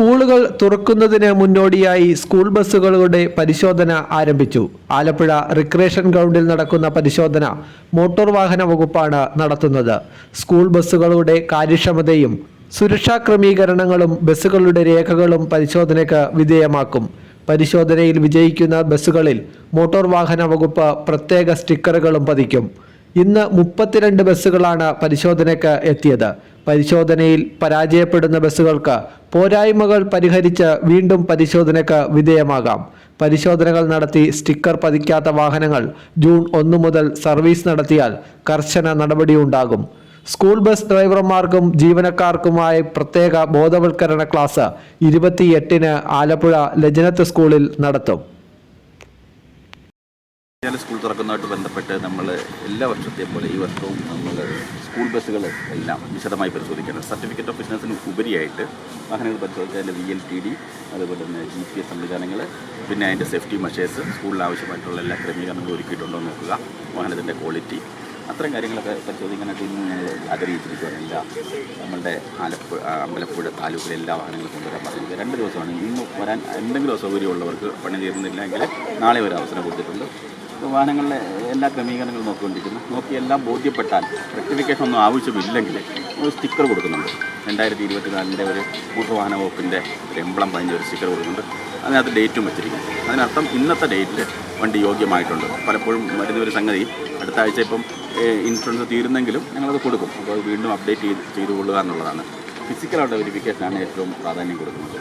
സ്കൂളുകൾ തുറക്കുന്നതിന് മുന്നോടിയായി സ്കൂൾ ബസ്സുകളുടെ പരിശോധന ആരംഭിച്ചു. ആലപ്പുഴ റിക്രിയേഷൻ ഗ്രൗണ്ടിൽ നടക്കുന്ന പരിശോധന മോട്ടോർ വാഹന വകുപ്പാണ് നടത്തുന്നത്. സ്കൂൾ ബസ്സുകളുടെ കാര്യക്ഷമതയും സുരക്ഷാ ക്രമീകരണങ്ങളും ബസ്സുകളുടെ രേഖകളും പരിശോധനയ്ക്ക് വിധേയമാക്കും. പരിശോധനയിൽ വിജയിക്കുന്ന ബസ്സുകളിൽ മോട്ടോർ വാഹന വകുപ്പ് പ്രത്യേക സ്റ്റിക്കറുകളും പതിക്കും. ഇന്ന് മുപ്പത്തിരണ്ട് ബസ്സുകളാണ് പരിശോധനയ്ക്ക് എത്തിയത്. പരിശോധനയിൽ പരാജയപ്പെടുന്ന ബസ്സുകൾക്ക് പോരായ്മകൾ പരിഹരിച്ച് വീണ്ടും പരിശോധനയ്ക്ക് വിധേയമാകാം. പരിശോധനകൾ നടത്തി സ്റ്റിക്കർ പതിക്കാത്ത വാഹനങ്ങൾ ജൂൺ ഒന്നു മുതൽ സർവീസ് നടത്തിയാൽ കർശന നടപടിയുണ്ടാകും. സ്കൂൾ ബസ് ഡ്രൈവർമാർക്കും ജീവനക്കാർക്കുമായി പ്രത്യേക ബോധവൽക്കരണ ക്ലാസ് ഇരുപത്തിയെട്ടിന് ആലപ്പുഴ ലജനത്ത് സ്കൂളിൽ നടത്തും. ഞാൻ സ്കൂൾ തുറക്കുന്നതായിട്ട് ബന്ധപ്പെട്ട് നമ്മൾ എല്ലാ വർഷത്തെയും പോലെ ഈ വർഷവും നമ്മൾ സ്കൂൾ ബസ്സുകൾ എല്ലാം വിശദമായി പരിശോധിക്കണം. സർട്ടിഫിക്കറ്റ് ഓഫ് ബിസിനസ്സിന് ഉപരിയായിട്ട് വാഹനങ്ങൾ പരിശോധിച്ചതിന്റെ വി എൽ ടി ഡി അതുപോലെ തന്നെ ജി പി എസ് സംവിധാനങ്ങൾ പിന്നെ അതിന്റെ സേഫ്റ്റി മെഷേഴ്സ് സ്കൂളിൽ ആവശ്യമായിട്ടുള്ള എല്ലാ ക്രമീകരണങ്ങളും ഒരുക്കിയിട്ടുണ്ടോ നോക്കുക. വാഹനത്തിന്റെ ക്വാളിറ്റി അത്തരം കാര്യങ്ങളൊക്കെ പരിശോധിക്കാനായിട്ട് ഇന്ന് ഞങ്ങൾ ആഗ്രഹിച്ചിരിക്കുകയാണ് നമ്മളുടെ ആലപ്പുഴ അമ്പലപ്പുഴ താലൂക്കിലെ എല്ലാ വാഹനങ്ങളും കൊണ്ടുവരാൻ പറഞ്ഞിരിക്കുക. രണ്ട് ദിവസമാണ് ഇന്ന് വരാൻ എന്തെങ്കിലും അസൗകര്യമുള്ളവർക്ക് പണി തീർന്നില്ലെങ്കിൽ നാളെ ഒരു അവസരം കൊടുത്തിട്ടുണ്ട്. വാഹനങ്ങളിലെ എല്ലാ ക്രമീകരണങ്ങളും നോക്കിക്കൊണ്ടിരിക്കുന്നു. നോക്കി എല്ലാം ബോധ്യപ്പെട്ടാൽ റെക്ടിഫിക്കേഷൻ ഒന്നും ആവശ്യമില്ലെങ്കിൽ ഒരു സ്റ്റിക്കർ കൊടുക്കുന്നുണ്ട്. രണ്ടായിരത്തി ഇരുപത്തി നാലിന്റെ ഒരു കൂട്ടു വാഹന വകുപ്പിന്റെ ഒരു എംബ്ലം പതിഞ്ഞ ഒരു സ്റ്റിക്കർ കൊടുക്കുന്നുണ്ട് അതിനകത്ത് ഡേറ്റും വെച്ചിരിക്കും അതിനർത്ഥം ഇന്നത്തെ ഡേറ്റിൽ വണ്ടി യോഗ്യമായിട്ടുണ്ട്. പലപ്പോഴും വരുന്ന ഒരു സംഗതി അടുത്ത ആഴ്ച ഇപ്പം ഇൻഷുറൻസ് തീരുന്നെങ്കിലും ഞങ്ങളത് കൊടുക്കും. അപ്പോൾ വീണ്ടും അപ്ഡേറ്റ് ചെയ്ത് ചെയ്തു കൊള്ളുക എന്നുള്ളതാണ് ഫിസിക്കലായിട്ട് വെരിഫിക്കേഷനാണ് ഏറ്റവും പ്രാധാന്യം കൊടുക്കുന്നത്.